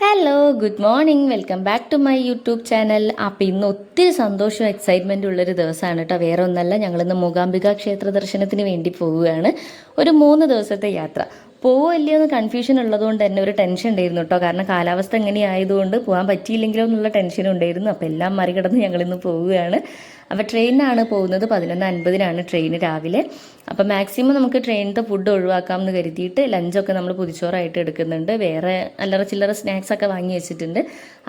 Hello good morning welcome back to my YouTube channel അപ്പോൾ ഇന്ന് ഒത്തിരി സന്തോഷവും എക്സൈറ്റ്മെന്റും ഉള്ളൊരു ദിവസമാണ് കേട്ടോ. വേറെ ഒന്നല്ല ഞങ്ങളിന്ന് മൂകാംബിക ക്ഷേത്ര ദർശനത്തിന് വേണ്ടി പോവുകയാണ്. ഒരു മൂന്ന് ദിവസത്തെ യാത്ര. പോവോ ഇല്ലയോ എന്ന് കൺഫ്യൂഷൻ ഉള്ളതുകൊണ്ട് തന്നെ ഒരു ടെൻഷൻ ഉണ്ടായിരുന്നു കേട്ടോ. കാരണം കാലാവസ്ഥ എങ്ങനെയായതുകൊണ്ട് പോകാൻ പറ്റിയില്ലെങ്കിലോ എന്നുള്ള ടെൻഷൻ ഉണ്ടായിരുന്നു. അപ്പോൾ എല്ലാം മറികടന്ന് ഞങ്ങളിന്ന് പോവുകയാണ്. അപ്പോൾ ട്രെയിനിനാണ് പോകുന്നത് പതിനൊന്ന് അൻപതിനാണ് ട്രെയിൻ രാവിലെ. അപ്പോൾ മാക്സിമം നമുക്ക് ട്രെയിനിലത്തെ ഫുഡ് ഒഴിവാക്കാം എന്ന് കരുതിയിട്ട് ലഞ്ചൊക്കെ നമ്മൾ പുതിച്ചോറായിട്ട് എടുക്കുന്നുണ്ട്. വേറെ അല്ലറ ചില്ലറ സ്നാക്സ് ഒക്കെ വാങ്ങി വെച്ചിട്ടുണ്ട്.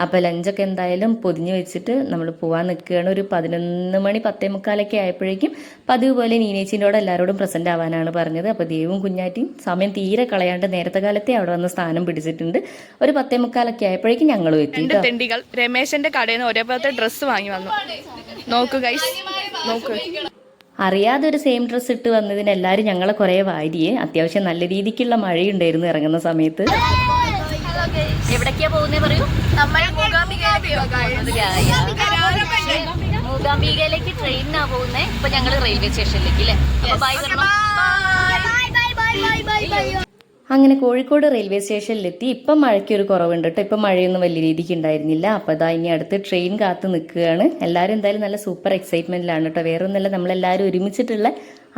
അപ്പോൾ ലഞ്ചൊക്കെ എന്തായാലും പൊതിഞ്ഞ് വെച്ചിട്ട് നമ്മൾ പോകാൻ നിൽക്കുകയാണ്. ഒരു പതിനൊന്ന് മണി പത്തേ മുക്കാലൊക്കെ ആയപ്പോഴേക്കും പതിവ് പോലെ നീനേച്ചിന്റെ എല്ലാവരോടും പ്രസന്റ് ആവാനാണ് പറഞ്ഞത്. അപ്പോൾ ദേവും കുഞ്ഞാറ്റിയും സമയം തീരെ കളയാണ്ട് നേരത്തെ കാലത്തെ അവിടെ വന്ന് സ്ഥാനം പിടിച്ചിട്ടുണ്ട്. ഒരു പത്തേ മുക്കാലൊക്കെ ആയപ്പോഴേക്കും ഞങ്ങൾ എത്തി രമേശന്റെ കടയിൽ നിന്ന് ഒരേപോലത്തെ ഡ്രസ്സ് വാങ്ങി വന്നു. നോക്കുക നോക്കുക നോക്കൂ. അറിയാതെ ഒരു സെയിം ഡ്രസ്സ് ഇട്ട് വന്നതിന് എല്ലാവരും ഞങ്ങളെ കുറേ വാരിയെ. അത്യാവശ്യം നല്ല രീതിക്കുള്ള മഴയുണ്ടായിരുന്നു ഇറങ്ങുന്ന സമയത്ത്. എവിടേക്കാ പോകുന്നേ പറയൂ? മൂകാംബികയിലേക്ക് ട്രെയിനിനാ പോകുന്നേ. ഇപ്പൊ ഞങ്ങൾ റെയിൽവേ സ്റ്റേഷനിലേക്ക് അല്ലേ അപ്പൊ ബൈ അങ്ങനെ കോഴിക്കോട് റെയിൽവേ സ്റ്റേഷനിലെത്തി. ഇപ്പം മഴയ്ക്ക് ഒരു കുറവുണ്ട് കേട്ടോ ഇപ്പം മഴയൊന്നും വലിയ രീതിക്ക് ഉണ്ടായിരുന്നില്ല. അപ്പോൾ അതാ ഇനി അടുത്ത് ട്രെയിൻ കാത്തു നിൽക്കുകയാണ്. എല്ലാവരും എന്തായാലും നല്ല സൂപ്പർ എക്സൈറ്റ്മെന്റിലാണ് കേട്ടോ വേറെ ഒന്നല്ല നമ്മളെല്ലാവരും ഒരുമിച്ചിട്ടുള്ള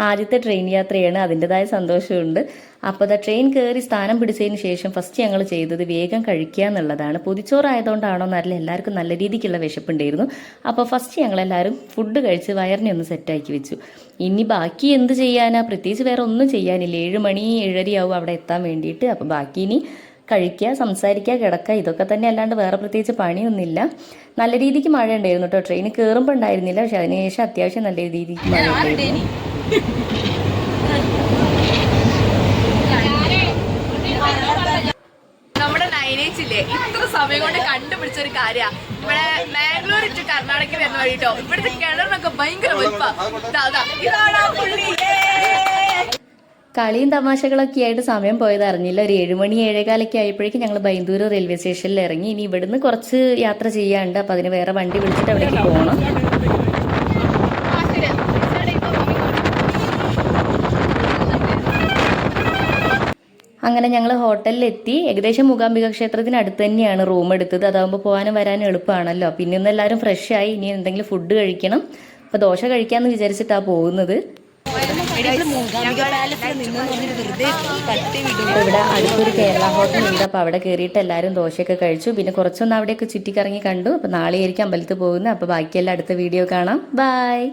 ആദ്യത്തെ ട്രെയിൻ യാത്രയാണ്. അതിന്റെതായ സന്തോഷമുണ്ട് അപ്പോൾ അത് ട്രെയിൻ കയറി സ്ഥാനം പിടിച്ചതിന് ശേഷം ഫസ്റ്റ് ഞങ്ങൾ ചെയ്തത് വേഗം കഴിക്കുക എന്നുള്ളതാണ്. പൊതിച്ചോറായതുകൊണ്ടാണോ എന്നറിയില്ല എല്ലാവർക്കും നല്ല രീതിക്കുള്ള വിശപ്പുണ്ടായിരുന്നു. അപ്പോൾ ഫസ്റ്റ് ഞങ്ങളെല്ലാവരും ഫുഡ് കഴിച്ച് വയറിനെ ഒന്ന് സെറ്റാക്കി വെച്ചു. ഇനി ബാക്കി എന്ത് ചെയ്യാനാ? പ്രത്യേകിച്ച് വേറെ ഒന്നും ചെയ്യാനില്ല. ഏഴ് മണി ഏഴരയാവും അവിടെ എത്താൻ വേണ്ടിയിട്ട്. അപ്പോൾ ബാക്കി ഇനി കഴിക്കുക സംസാരിക്കുക കിടക്കുക ഇതൊക്കെ തന്നെ അല്ലാണ്ട് വേറെ പ്രത്യേകിച്ച് പണിയൊന്നുമില്ല. നല്ല രീതിക്ക് മഴ ഉണ്ടായിരുന്നു കേട്ടോ. ട്രെയിൻ കയറുമ്പോൾ ഉണ്ടായിരുന്നില്ല. പക്ഷെ അതിനുശേഷം അത്യാവശ്യം നല്ല രീതിക്ക് മഴ ഉണ്ടായിരുന്നു. നമ്മുടെ നൈനേജ് ഇത്ര സമയം കൊണ്ട് കണ്ടുപിടിച്ച ഒരു കാര്യ. ഇവിടെ മാംഗ്ലൂർ ടു കർണാടക വരുന്ന വഴിട്ടോ ഇവിടുത്തെ കിണറിനൊക്കെ ഭയങ്കര കളിയും തമാശകളൊക്കെ ആയിട്ട് സമയം പോയത് അറിഞ്ഞില്ല. ഒരു ഏഴുമണി ഏഴേകാലൊക്കെ ആയപ്പോഴേക്കും ഞങ്ങൾ ബൈന്ദൂർ റെയിൽവേ സ്റ്റേഷനിൽ ഇറങ്ങി. ഇനി ഇവിടുന്ന് കുറച്ച് യാത്ര ചെയ്യാണ്ട് അപ്പൊ അതിന് വേറെ വണ്ടി വിളിച്ചിട്ട് അവിടേക്ക് പോകണം അങ്ങനെ ഞങ്ങൾ ഹോട്ടലിലെത്തി. ഏകദേശം മൂകാംബിക ക്ഷേത്രത്തിന് അടുത്ത് തന്നെയാണ് റൂം എടുത്തത്. അതാകുമ്പോൾ പോകാനും വരാനും എളുപ്പമാണല്ലോ പിന്നെ ഇന്ന് എല്ലാവരും ഫ്രഷ് ആയി. ഇനി എന്തെങ്കിലും ഫുഡ് കഴിക്കണം. അപ്പോൾ ദോശ കഴിക്കാമെന്ന് വിചാരിച്ചിട്ടാണ് പോകുന്നത്. ഇവിടെ അടുത്തൊരു കേരള ഹോട്ടൽ ഉണ്ട്. അപ്പോൾ അവിടെ കയറിയിട്ട് എല്ലാവരും ദോശയൊക്കെ കഴിച്ചു. പിന്നെ കുറച്ചൊന്ന് അവിടെയൊക്കെ ചുറ്റിക്കറങ്ങി കണ്ടു. അപ്പോൾ നാളെ ആയിരിക്കും അമ്പലത്തിൽ പോകുന്നത്. അപ്പോൾ ബാക്കിയെല്ലാം അടുത്ത വീഡിയോ കാണാം. ബൈ